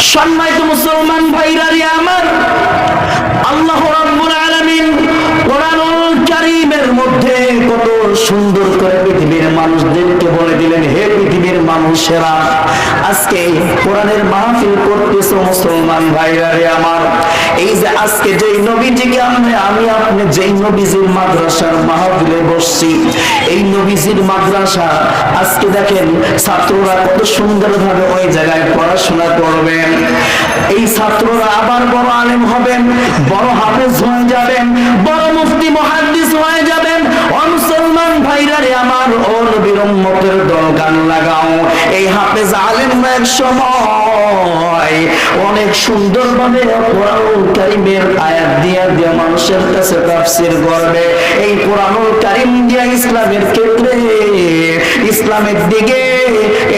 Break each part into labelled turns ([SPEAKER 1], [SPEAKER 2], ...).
[SPEAKER 1] সম্মানিত মুসলমান ভাইরা রে আমার, আল্লাহ রাব্বুল আলামিন কোরআনুল কারীমের মধ্যে কত সুন্দর করে পৃথিবীর মানুষদেরকে বলে দিলেন, হে পৃথিবীর মানুষেরা আজকে কোরআনের মাহফিল করতেছ মুসলমান ভাইরা রে আমার। এই যে আজকে যেই নবীজিকে আমি আমি আপনি যেই নবীজির মাদ্রাসার মাহফিলে বসছি, এই নবীজির মাদ্রাসা আজকে দেখেন ছাত্ররা কত সুন্দরভাবে ওই জায়গায় পড়াশোনা করবেন। এই ছাত্ররা আবার বড় আলেম হবেন, বড় হাফেজ হয়ে যাবেন, বড় মুফতি, মহাদ্দিস হয়ে যাবেন। ও মুসলমান ভাইরা রে আমার ও নবীর উম্মতের গান লাগাও। এই হাফেজ আলিম এক সময় অনেক সুন্দরভাবে কোরআনুল কারিমের আয়াত দিয়া দিয়া মানুষের কাছে তাফসির করবে। এই কোরআনুল কারিম দিয়া ইসলামের ক্ষেত্রে ইসলামের দিকে।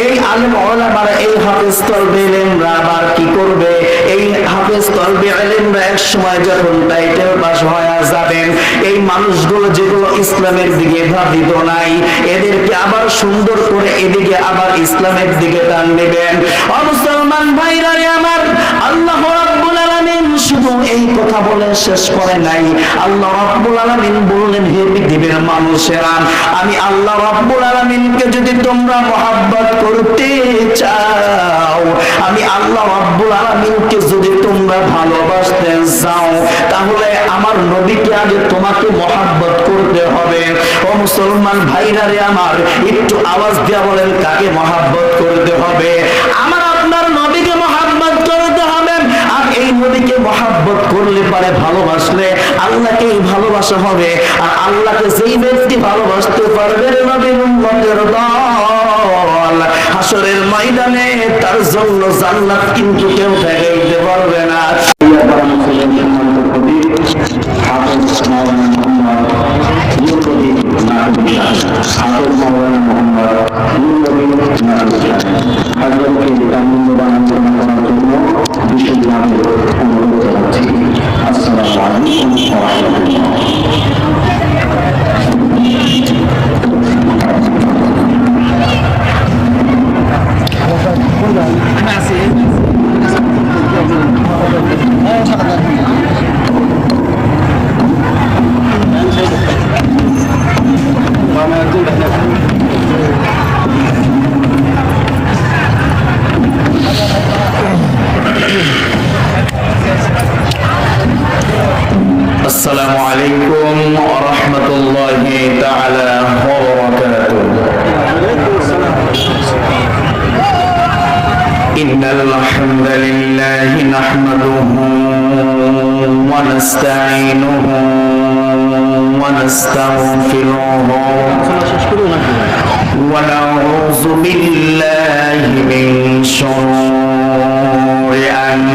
[SPEAKER 1] এই আলেম ওলামারা এই হাফেজ তলবে এলেমরা আবার কি করবে? এই হাফেজ তলবে এলেমরা এক সময় যখন টাইটেল পাস হয়ে যাবেন, এই মানুষগুলো যেগুলো ইসলামের দিকে ভাবিত নাই, এদেরকে আবার সুন্দর করে এদিকে আবার ইসলামের দিকে টান নেবেন মুসলমান ভাইরা আমার, আল্লাহ রাব্বুল আলামিন শুধু এই কথা বলে শেষ করে নাই। আল্লাহ রাব্বুল আলামিন বললেন, হে পৃথিবীর মানুষেরা, আমি আল্লাহ রাব্বুল আলামিনকে যদি তোমরা মহাব্বত করতে চাও, আমি আল্লাহ রাব্বুল আলামিনকে যদি তোমরা ভালোবাসতে চাও তাহলে আমার নবীকে আগে তোমাকে মহাব্বত করতে হবে। ও মুসলমান ভাইরা রে আমার, একটু আওয়াজ দিয়া বলেন, কাকে মহাব্বত করতে হবে? আমার আপনার নবীকে মহাব্বত করতে হবে আর এই নবীকে মহাব্বত করলে পারে ভালোবাসলে আল্লাহকেই ভালোবাসা হবে আর আল্লাহকে যেই ব্যক্তি ভালোবাসতে পারবে নবীর উম্মতের দল হাসরের ময়দানে তার জন্য জান্নাত কিন্তু কেউ ঠেকে দিতে পারবে না السلام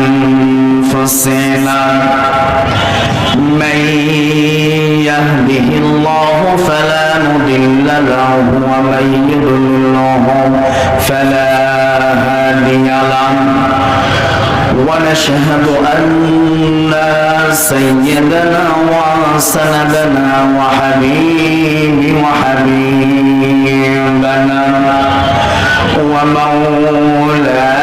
[SPEAKER 1] أنفسنا. من يهده الله فلا مضل له ومن يضلله فلا هادي له. ونشهد أن سيدنا وسندنا وحبيب وحبيبنا ومولانا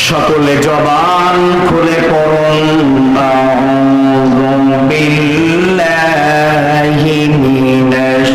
[SPEAKER 1] সকলে জবান খুলে করুন বিল্লাহি মিনাশ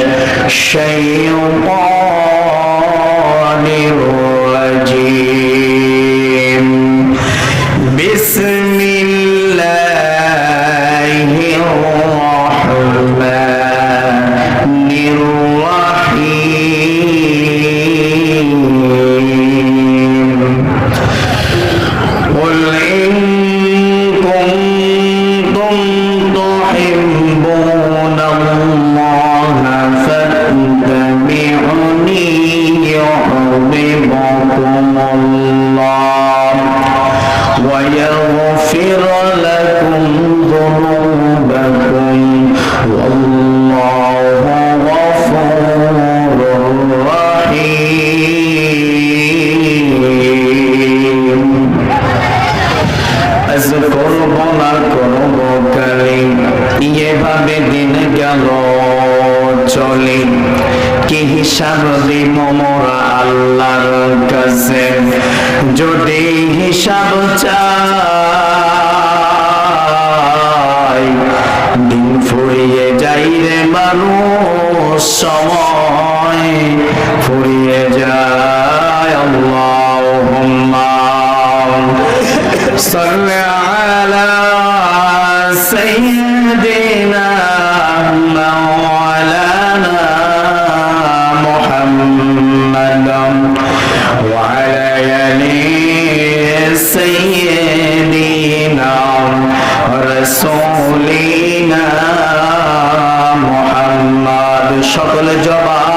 [SPEAKER 1] মানুষ সময় ফুরিয়ে যায় আল্লাহুম্মা صل على سيدنا مولانا محمد وعلى آل سيدنا رسولنا সকল জবান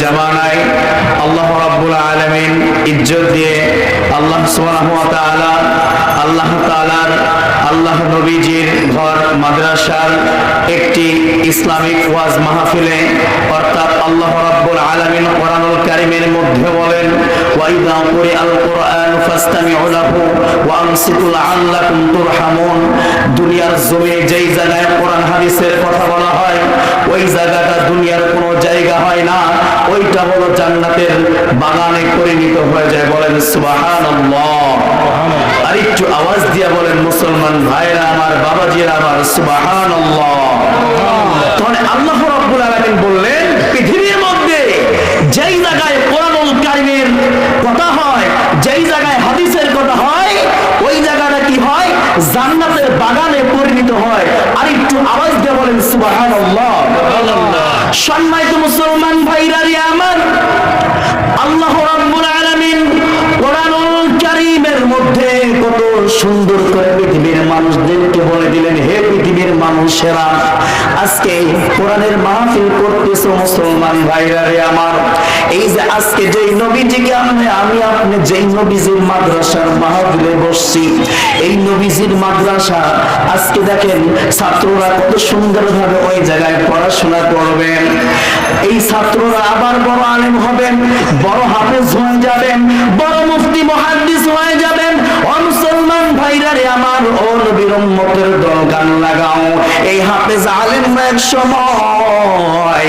[SPEAKER 1] জামানায় আল্লাহ রাব্বুল আলামিন ইজ্জত দিয়ে আল্লাহ সুবহানাহু আল্লাহ তাআলার, আল্লাহ নবীজির ঘর মাদ্রাসার একটি ইসলামিক ওয়াজ মাহফিলে, অর্থাৎ আল্লাহ রাব্বুল আলামিন কোরআনুল কারীমের মধ্যে বলেন, ওয়াইদা কুরিআল কুরআন ফাসতামিউ লাহু ওয়া আনসিতু লাআল্লাকুম তুরহামুন। দুনিয়ার জমিনে যেই জায়গায় কোরআন হাদিসের কথা বলা হয়, ওই জায়গাটা দুনিয়ার কোনো জায়গা হয় না। ওইটা হলো জান্নাতের বাগানে পরিণত হয়ে যায়। বলেন সুবহানাল্লাহ। আর একটু আওয়াজ দিয়ে বলেন মুসলমান ভাইরা আমার বাবাজিরা আমার সুবহানাল্লাহ। তাহলে আল্লাহ রাব্বুল আলামিন বললেন পৃথিবীর মধ্যে যেই জায়গায় কারীমের কথা হয় যেই জায়গায় হাদিসের কথা হয় ওই জায়গাটা কি হয়? জান্নাতের বাগানে পরিণত হয়। আর একটু আওয়াজ দিয়ে বলেন সুবহানাল্লাহ। সম্মানিত মুসলমান ভাইরা রে আমার আল্লাহ রাব্বুল আলামিন কোরআনুল কারীমের মধ্যে কত সুন্দর করে পৃথিবীর মানুষদেরকে বলে দিলেন, হে পৃথিবীর মানুষেরা, আজকে কোরআনের মাহফিল করতেছো মুসলমান ভাইরা রে আমার। এই যে আজকে যেই নবীজিকে আমি আমি আপনি যেই নবীজির মাদ্রাসার মাহফিলে বসছি, এই নবীজির মাদ্রাসা আজকে দেখেন ছাত্ররা কত সুন্দরভাবে ওই জায়গায় পড়াশোনা করবেন। এই ছাত্ররা আবার বড় আলেম হবেন, বড় হাফেজ হয়ে যাবেন, বড় মুফতি মহাদ্দিস হয়ে যাবেন ও মুসলমান ভাইরা রে আমার ও নবীর উম্মতের দল লাগাও। এই হাফেজ আলেম এক সময়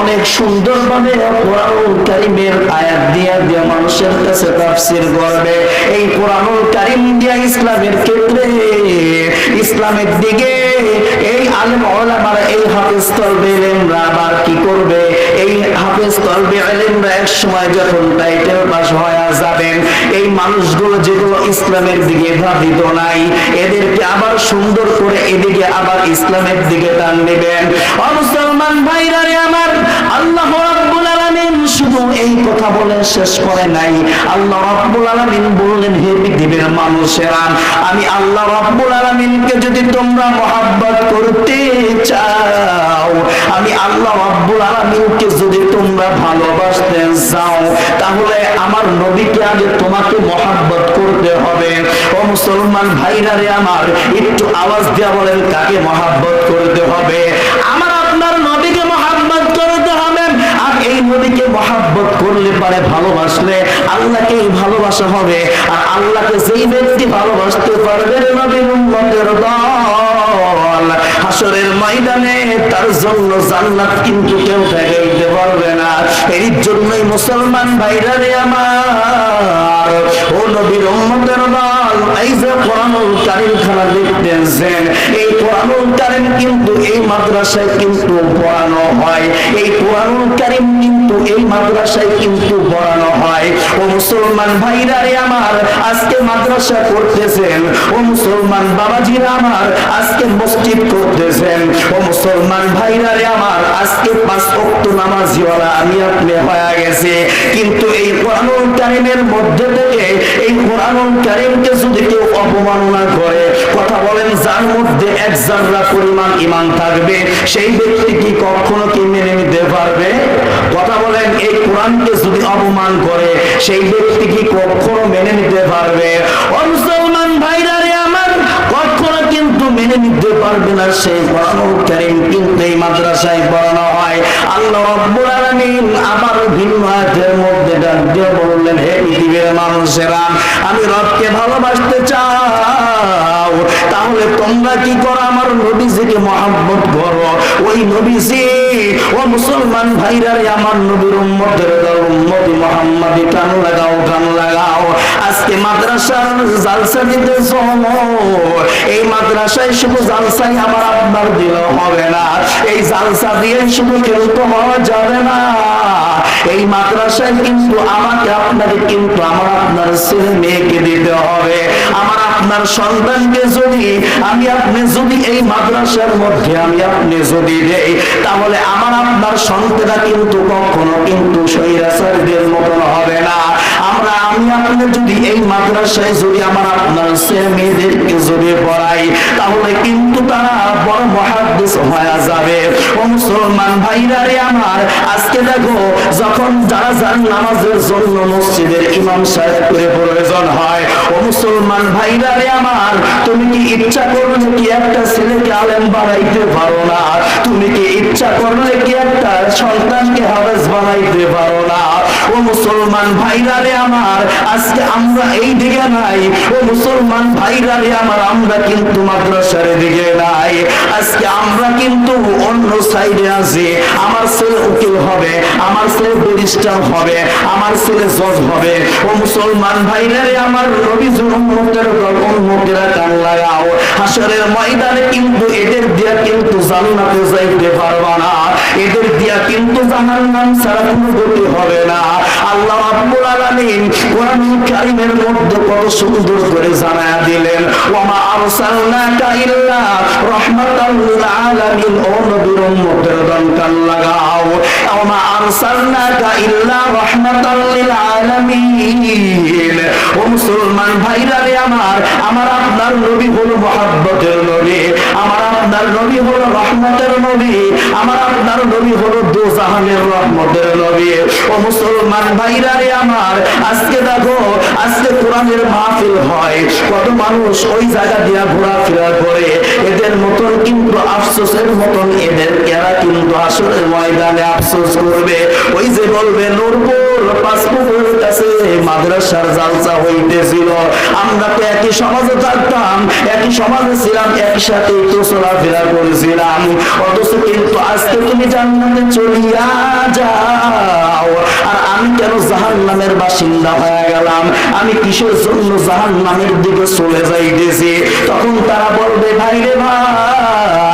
[SPEAKER 1] অনেক সুন্দরভাবে কোরআনুল কারীমের আয়াত দিয়া দিয়া মানুষের কাছে তাফসীর করবে। এই কোরআনুল কারীম দিয়া ইসলামের ক্ষেত্রে, ইসলামের দিকে এই আলেম ওলামারা এই হাফেজ তলবে ইলমরা আবার কি করবে? এই হাফেজ তলবে আলেমরা এক সময় যখন টাইটেল পাস হয়ে যাবেন, এই মানুষগুলো যেগুলো ইসলামের দিকে ভাবিত নাই, এদেরকে আবার সুন্দর করে এদিকে আবার ইসলামের দিকে টান নেবেন অমুসলমান মুসলমান ভাইরা আমার, আল্লাহ শুধু এই কথা বলে শেষ করে নাই। আল্লাহ রাব্বুল আলামিন বললেন, হে পৃথিবীর মানুষেরা, আমি আল্লাহ রাব্বুল আলামিনকে যদি তোমরা মহাব্বত করতে চাও, আমি আল্লাহ রাব্বুল আলামিনকে যদি তোমরা ভালোবাসতে চাও তাহলে আমার নবীকে আগে তোমাকে মহাব্বত করতে হবে। ও মুসলমান ভাইরা রে আমার, একটু আওয়াজ দেওয়া বলেন, কাকে মহাব্বত করতে হবে? আমার আপনার নবীকে মহাব্বত করতে হবে আর এই নবীকে মহাব্বত করলে পারে ভালোবাসলে আল্লাহকেই ভালোবাসা হবে। আর আল্লাহকে যেই ব্যক্তি ভালোবাসতে পারবে নবীর উম্মতের দল হাসরের ময়দানে তার জন্য জান্নাত কিন্তু কেউ ঠেকাইতে পারবে না। এর জন্যই মুসলমান ভাইরা রে আমার ও নবীর উম্মতের দল, এই যে কোরআনুল কারীম খানা দেখতেছেন এই কোরআনুল কারীম কিন্তু এই মাদ্রাসায় কিন্তু পড়ানো হয়, এই কোরআনুল কারীম কিন্তু এই মাদ্রাসায় কিন্তু পড়ানো হয়। ও মুসলমান ভাইরা রে আমার, আজকে মাদ্রাসা করতেছেন। ও মুসলমান বাবাজিরা আমার, আজকে মসজিদ করতেছেন। ও মুসলমান ভাইরা রে আমার, আজকে পাঁচ ওয়াক্ত নামাজিওয়ালা আমি আপনি হয়ে গেছে। কিন্তু এই কারিমের মধ্যে থেকে, এই কারিমকে যদি কেউ অপমাননা করে, কথা বলেন, যার মধ্যে এক জাররা পরিমাণ ইমান থাকবে, সেই ব্যক্তি কি কখনো কি মেনে নিতে পারবে? কথা বলেন, এই কোরআনকে যদি অপমান করে সেই ব্যক্তি কি কখনো মেনে নিতে পারবে? মুসলমান ভাইরা রে আমার, কখনো কিন্তু মেনে নিতে পারবে না সেই কোরআনুল কারীম, কিন্তু এই মাদ্রাসায় পড়ানো হয়। আল্লাহ রাব্বুল আলামিন আবার ভিন্ন আয়াতের মধ্যে ডাক দিয়ে বললেন, হে পৃথিবীর মানুষেরা, আমি রবকে ভালোবাসতে চাও। তাহলে তোমরা কি করো? আমার নবীজিকে মহাব্বত করো। ওই নবীজি ও মুসলমান ভাইরা রে আমার নবীর উম্মতের দল, উম্মতি মুহাম্মাদি কান লাগাও কান লাগাও। আজকে মাদ্রাসার জালসা দিতে এই মাদ্রাসায় শুধু জালসাই আমার আপনার দিল হবে না। এই জালসা দিয়ে শুধু কিন্তু হওয়া যাবে না। এই মাদ্রাসায় কিন্তু আমাকে, আপনাকে কিন্তু আমার আপনার ছেলে মেয়েকে দিতে হবে। আমার আপনার সন্তানকে যদি আমি, আপনি যদি এই মাদ্রাসার মধ্যে আমি, আপনি যদি দেই, তাহলে আমার আপনার সন্তানরা কিন্তু কখনো কিন্তু সৈরাচারদের মতন হবে না। আমরা, আমি আপনি যদি এই মাদ্রাসায় যদি আমার আপনার মেয়েদেরকে যদি পড়াই, তাহলে কিন্তু তারা বড় মহাদ্দেশ হয়ে যাবে। ও মুসলমান ভাইরা রে আমার, আজকে দেখো যখন যারা যার নামাজের জন্য মসজিদের ইমাম সাহেব করে প্রয়োজন হয়, ও মুসলমান ভাইরা রে আমার, তুমি কি ইচ্ছা করলে কি একটা ছেলেকে আলেম বাড়াইতে পারো না? তুমি কি ইচ্ছা করলে কি একটা সন্তানকে হাফেজ বানাইতে পারো না। ও মুসলমান ভাইরা রে আমার, আজকে আমরা এই দিকে নাই। ও মুসলমান ভাইরা রে আমার, আমরা কিন্তু মাদ্রাসার দিকে নাই। আজকে আমরা কিন্তু অন্য সাইডে আছি। আমার ছেলে উকিল হবে, আমার ছেলে ব্যারিস্টার হবে, আমার ছেলে জজ হবে। ও মুসলমান ভাইরা রে আমার নবীজুর উম্মতের দল উম্মতেরা কান লাগাও হাসরের ময়দানে কিন্তু এদের দিয়া কিন্তু জান্নাতে যাইতে পারবা না। এদের দিয়া কিন্তু জাহান্নাম ছাড়া কোনো গতি হবে না। আল্লাহ আব্বুল আলামিন কোরআন কারীমের মধ্যে কত সুন্দর করে জানায়া দিলেন ওয়া আরসালনাকা ইল্লা রাহমাতাল লিল আলামিন। ও নবীর উম্মতের দান কান লাগাও। ওয়া আরসালনাকা ইল্লা রাহমাতাল লিল আলামিন ও মুসলমান ভাইরা রে আমার আমার আপনার নবী হলো মহাব্বতের নবী, আমার আপনার নবী হলো রহমতের নবী, আমার আপনার নবী হলো দোজাহানের রহমতের নবী। ও মুসলমান ভাইরা রে আমার, আজকে দেখো, আজকে কোরআনের মাহফিল হয়। কত মানুষ ওই জায়গা দিয়া ঘোরাফেরা করে। এদের মতন কিন্তু আফসোসের মতন এদের, এরা কিন্তু আসলে ময়দানে আফসোস করবে। ওই যে বলবে, নূরপুর পাসপুরের কাছে মাদ্রাসার জালসা হইতেছিল। আমরা তো একই সমাজে থাকতাম, একই সমাজে ছিলাম একসাথে তো চলাফেরা করেছিলাম। অথচ কিন্তু আজকে তুমি জান্নাতে চলিয়া যাও। আর আমি কেন জাহান নামের বাসিন্দা হয়ে গেলাম? আমি কিসের জন্য জাহান নামের দিকে চলে যাইতেছি? তখন তারা বলবে ভাই রে ভাই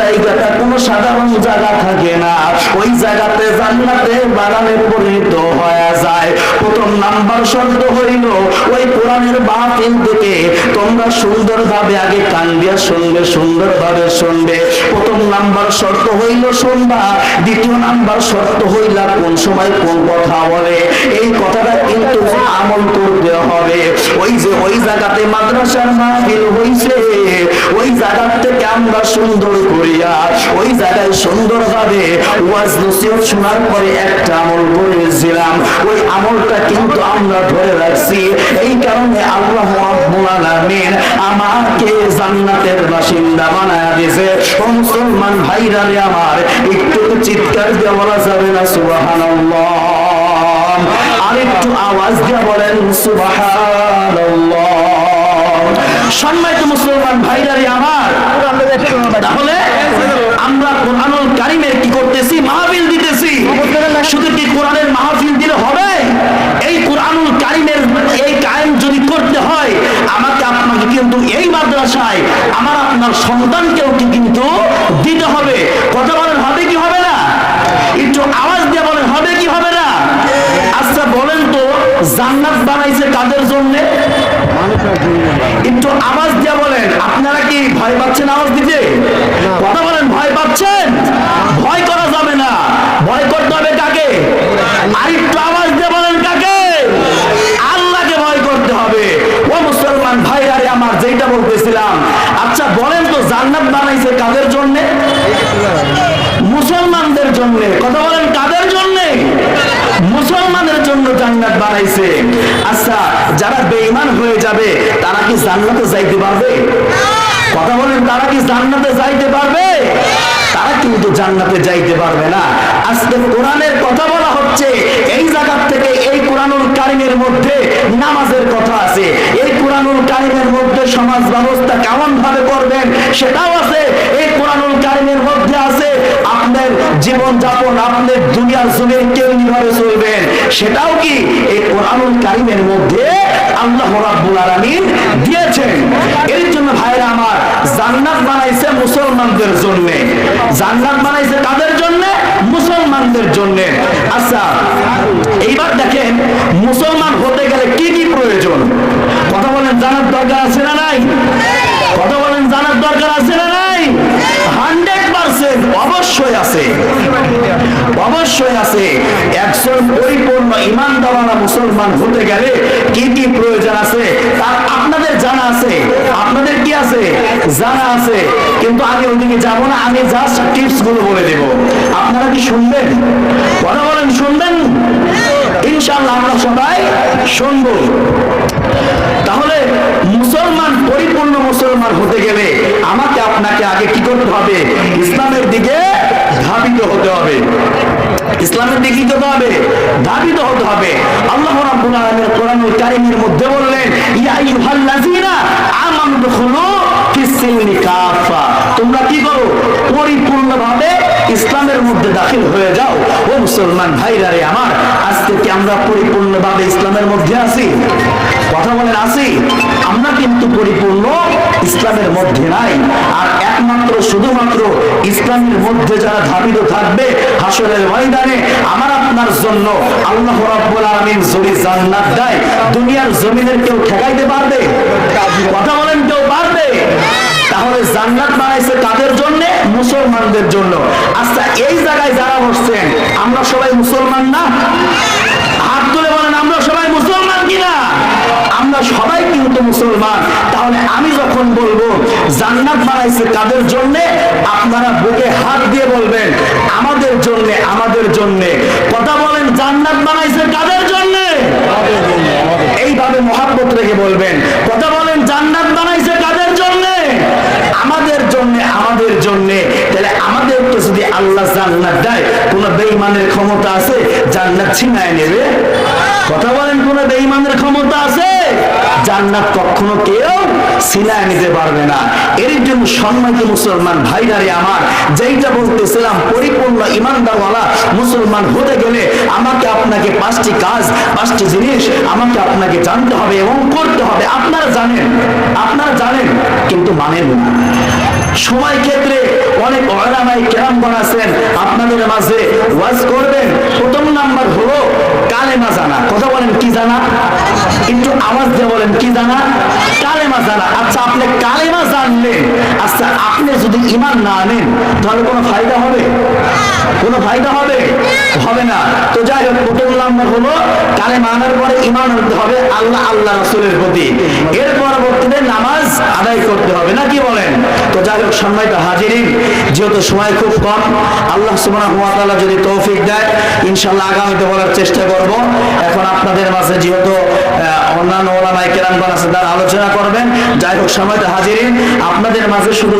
[SPEAKER 1] জায়গাটা কোনো সাধারণ জায়গা থাকে না। ওই জায়গাতে জান্নাতে বাগানে পরিণত হয়ে যায়। প্রথম নাম্বার শব্দ হইল, ওই কোরআনের মাহফিল থেকে তোমরা সুন্দরভাবে আগে কান দিয়া শুনবে, সুন্দরভাবে শুনবে। প্রথম নাম্বার শর্ত হইল শুনবা, দ্বিতীয় নাম্বার শর্ত হইলা কোন সময় কোন কথা বলে। এই কথাটা কিন্তু আমল করতে হবে। ওই যে ওই জায়গাতে মাদ্রাসার মাহফিল হইছে, ওই জায়গা থেকে আমরা সুন্দর করিয়া, ওই জায়গায় সুন্দরভাবে ওয়াজ নসিহত শোনার পরে একটা আমল করেছিলাম। ওই আমলটা কিন্তু আমরা ধরে রাখছি। এই কারণে আল্লাহ রাব্বুল আলামিন আমাকে জান্নাতের বাসিন্দা বানায় দিয়েছে। ও মুসলমান ভাইরা রে আমার, একটু তো চিৎকার দিয়ে বলা যাবে না, সুবহানাল্লাহ। আর একটু আওয়াজ দিয়ে বলেন সুবহানাল্লাহ সম্মানিত মুসলমান ভাইরারে আমার। তাহলে আমরা কোরআনুল কারিমের কি করতেছি? মাহফিল দিতেছি। শুধু কি কোরআনের মাহফিল দিলে হবে? এই কোরআনুল কারিমের এই কায়েম যদি করতে হয়, আমাকে আপনাকে কিন্তু এই মাদ্রাসায়, আমার আপনার সন্তান একটু আওয়াজ দিয়ে বলেন আপনারা কি ভয় পাচ্ছেন আওয়াজ দিতে? কথা বলেন ভয় পাচ্ছেন? ভয় করা যাবে না। ভয় করতে হবে কাকে? আর একটু আওয়াজ দিয়ে বলেন কাকে? আল্লাহকে ভয় করতে হবে। ও মুসলমান ভাই আরে আমার যেটা বলতেছিলাম। আচ্ছা বলেন তো জান্নাত বানাইছে কাদের জন্য? মুসলমানদের জন্য কথা বলেন কাদের জন্য মুসলমানের জন্য জান্নাত বানাইছে। আচ্ছা যারা বেঈমান হয়ে যাবে, তারা কি জান্নাতে যাইতে পারবে? কথা বলেন, তারা কি জান্নাতে যাইতে পারবে? তারা কিন্তু জান্নাতে যাইতে পারবে না। আজকে কোরআনের কথা বলা হচ্ছে, এই জায়গার থেকে এই কোরআনুল কারিমের মধ্যে নামাজের কথা আছে। এই কোরআনুল কারিমের মধ্যে সমাজ ব্যবস্থা কেমন ভাবে করবেন সেটাও আছে। এই কোরআনুল কারিমের মধ্যে আছে, আপনার জীবন যাপন আপনার দুনিয়ার জমিনে কেউ কীভাবে চলবেন, সেটাও কি? এই কোরআনুল কারিমের মধ্যে আল্লাহ রাব্বুল আলামিন দিয়েছেন। এর জন্য ভাইরা আমার জান্নাত বানাইছে মুসলমানদের জন্য। জান্নাত বানাইছে কাদের জন্য? মুসলমানদের জন্য। আচ্ছা এইবার দেখেন, মুসলমান হতে গেলে কি কি প্রয়োজন? কথা বলেন, জানার দরকার আছে না নাই? কথা বলেন, জানার দরকার আছে না নাই? হান্ড্রেড পার্সেন্ট অবশ্যই আছে। অবশ্যই আছে। একজন পরিপূর্ণ ইমানদাওয়ালা মুসলমান হতে গেলে কি কি প্রয়োজন আছে? তা আপনাদের জানা আছে। আপনাদের কি আছে? জানা আছে, কিন্তু আমি ওদিকে যাব না, আমি জাস্ট টিপসগুলো বলে দেব। আপনারা কি শুনবেন? কথা বলেন, শুনবেন? ইনশাআল্লাহ আমরা সবাই শুনব। তাহলে মুসলমান, পরিপূর্ণ মুসলমান হতে গেলে আমাকে আপনাকে আগে কি করতে হবে? ইসলামের দিকে ধাবিত হতে হবে। ইসলামের দিকে করতে হবে? ধাবিত হতে হবে। আল্লাহ রাব্বুল আলামিন কোরআনুল কারীমের মধ্যে বললেন, ইয়া আইয়ুহাল্লাযীনা আমানু তোমরা কি করো? পরিপূর্ণভাবে ইসলামের মধ্যে দাখিল হয়ে যাও। ও মুসলমান ভাইরা রে আমার, আজকে কি আমরা পরিপূর্ণভাবে ইসলামের মধ্যে আছি? কথা বলেন, আছি। আমরা কিন্তু পরিপূর্ণ ইসলামের মধ্যে নাই। আর একমাত্র, শুধুমাত্র ইসলামের মধ্যে যারা ধাবিত থাকবে হাসরের ময়দানে, আমার আপনার জন্য আল্লাহ রাব্বুল আলামিন যদি জান্নাত দেয়, দুনিয়ার জমিনের কেউ ঠেকাইতে পারবে? কথা বলেন, কেউ পারবে? তাহলে জান্নাত বানাইছে কাদের জন্য? মুসলমানদের জন্য। আচ্ছা এই জায়গায় যারা বসছেন, আমরা সবাই মুসলমান না? হাত তুলে বলেন, আমরা সবাই মুসলমান কিনা? আমরা সবাই কিন্তু মুসলমান, তাহলে আমি যখন বলব, জান্নাত বানাইছে কাদের জন্য? আপনারা বুকে হাত দিয়ে বলবেন, আমাদের জন্য আমাদের জন্য। কথা বলেন, জান্নাত বানাইছে কাদের জন্য? এইভাবে মহাব্বত রেখে বলবেন, কথা বলেন, জান্নাত বানাইছে কাদের জন্য? আমাদের জন্য আমাদের জন্য। তাহলে আমাদেরকে যদি আল্লাহ জান্নাত দেয়, কোন বেঈমানের ক্ষমতা আছে? জান্নাত ছিনায় নেবে। কথা বলেন, কোন বেঈমানের ক্ষমতা আছে? জান্নাত কখনো কেউ ছিনায় নিতে পারবে না। এর জন্য সম্মানিত মুসলমান ভাইরারে আমার, যেইটা বলতেছিলাম, পরিপূর্ণ ইমানদারওয়ালা মুসলমান হতে গেলে আমাকে আপনাকে পাঁচটি কাজ, পাঁচটি জিনিস আমাকে আপনাকে জানতে হবে এবং করতে হবে। আপনারা জানেন আপনারা জানেন, কিন্তু মানেন না। সময় ক্ষেত্রে অনেক ওলামাই কেরামগণ আছেন, আপনাদের মাঝে ওয়াজ করবেন। প্রথম নাম্বার হলো কালেমা জানা। কথা বলেন, কি জানা? একটু আওয়াজ দিয়ে বলেন, কি জানা? কালেমা জানা। আচ্ছা আপনি কালেমা জানলেন। আচ্ছা আপনি যদি ইমান না আনেন তাহলে কোনো ফায়দা হবে? কোনো ফায়দা হবে? হবে না। তো যাই হোক, প্রথম নাম্বার হলো কালেমা আনার পরে ইমান আনতে হবে আল্লাহ আল্লাহ রসুলের প্রতি। এর পরবর্তীতে নামাজ আদায় করতে হবে, না কি বলেন? তো যাই হোক, সম্মানিত হাজিরিন যেহেতু সময় খুব কম, আল্লাহ তাআলা যদি তৌফিক দেয়, ইনশাআল্লাহ আগামীতে বলার চেষ্টা করব। এখন আপনাদের মাঝে যেহেতু অন্যান্য ওলামাই আছে আলোচনা করবেন। যাই হোক হাজিরিন। আপনাদের মাঝে শুধু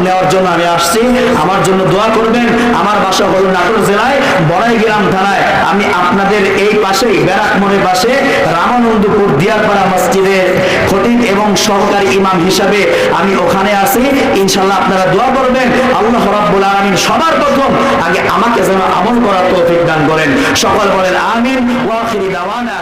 [SPEAKER 1] নেওয়ার জন্য আমি আসছি। আমার জন্য দোয়া করবেন। আমার বাসা হলো নাটোর জেলায় বড়াই গ্রাম থানায়। আমি আপনাদের এই পাশেই, ব্যারাক মোড়ের পাশে, রামানন্দপুর দিয়ারপাড়া মসজিদের খতিব এবং সহকারী ইমাম হিসাবে আমি ওখানে আছি। ইনশাল্লাহ আপনারা দোয়া করবেন। আল্লাহ রাব্বুল আলামিন সবার প্রথম আগে আমাকে যেন আমল করার তৌফিক দান করেন। সকল বলেন আমিন, ওয়া আখিরি দাওয়ানা।